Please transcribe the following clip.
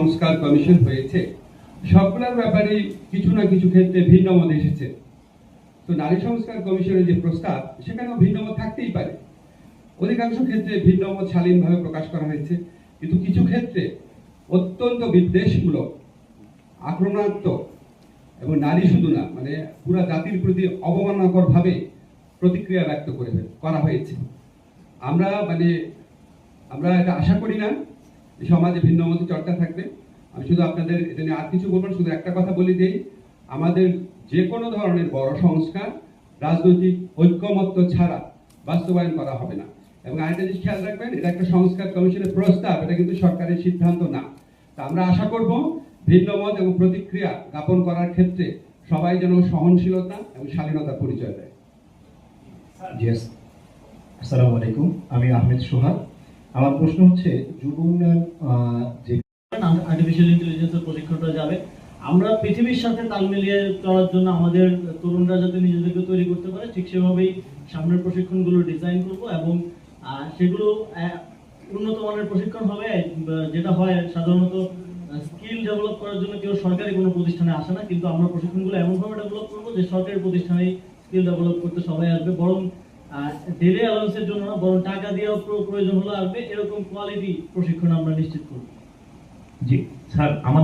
সংস্কার কমিশন হয়েছে, সবগুলোর ব্যাপারে কিছু না কিছু ক্ষেত্রে ভিন্ন মত এসেছে। তো নারী সংস্কার কমিশনের যে প্রস্তাব, সেখানেও ভিন্ন মত থাকতেই পারে। অধিকাংশ ক্ষেত্রে ভিন্ন মত শালীনভাবে প্রকাশ করা হয়েছে, কিন্তু কিছু ক্ষেত্রে অত্যন্ত বিদ্বেষমূলক, আক্রমণাত্মক এবং নারী শুধু না মানে পুরা জাতির প্রতি অবমাননাকর ভাবে প্রতিক্রিয়া ব্যক্ত করে করা হয়েছে। আমরা মানে আমরা এটা আশা করি না সমাজে ভিন্ন মত চর্চা থাকবে। আমি শুধু আপনাদের এটা নিয়ে আর কিছু বলব শুধু একটা কথা বলি দেই, আমাদের যে কোনো ধরনের বড় সংস্কার, রাজনৈতিক ঐক্যমত্য ছাড়া বাস্তবায়ন করা হবে না। এবং আরেকটা জিনিস খেয়াল রাখবেন, এটা একটা সংস্কার কমিশনের প্রস্তাব, এটা কিন্তু সরকারের সিদ্ধান্ত না। তা আমরা আশা করব ভিন্ন মত এবং প্রতিক্রিয়া জ্ঞাপন করার ক্ষেত্রে সবাই যেন সহনশীলতা এবং শালীনতার পরিচয় দেয়। আসসালামু আলাইকুম, আমি আহমেদ সোহাগ। আমার প্রশ্ন হচ্ছে যুব উন্নয়ন প্রশিক্ষণটা যাবে, আমরা পৃথিবীর সাথে তাল মিলিয়ে চলার জন্য আমাদের তরুণরা যাতে নিজেদেরকে তৈরি করতে পারে, ঠিক সেভাবেই সামনের প্রশিক্ষণগুলো ডিজাইন করব এবং সেগুলো উন্নত মানের প্রশিক্ষণ হবে যেটা হয় সাধারণত স্কিল ডেভেলপ করার জন্য কেউ সরকারি কোনো প্রতিষ্ঠানে আসে না, কিন্তু আমরা প্রশিক্ষণগুলো এমনভাবে ডেভেলপ করব যে সরকারি প্রতিষ্ঠানেই স্কিল ডেভেলপ করতে সবাই আসবে, বরং ডেলি অ্যালাউন্সের জন্য বরং টাকা দিয়েও প্রয়োজন হলে আসবে এরকম কোয়ালিটি প্রশিক্ষণ আমরা নিশ্চিত করব। জি, স্যার, আমার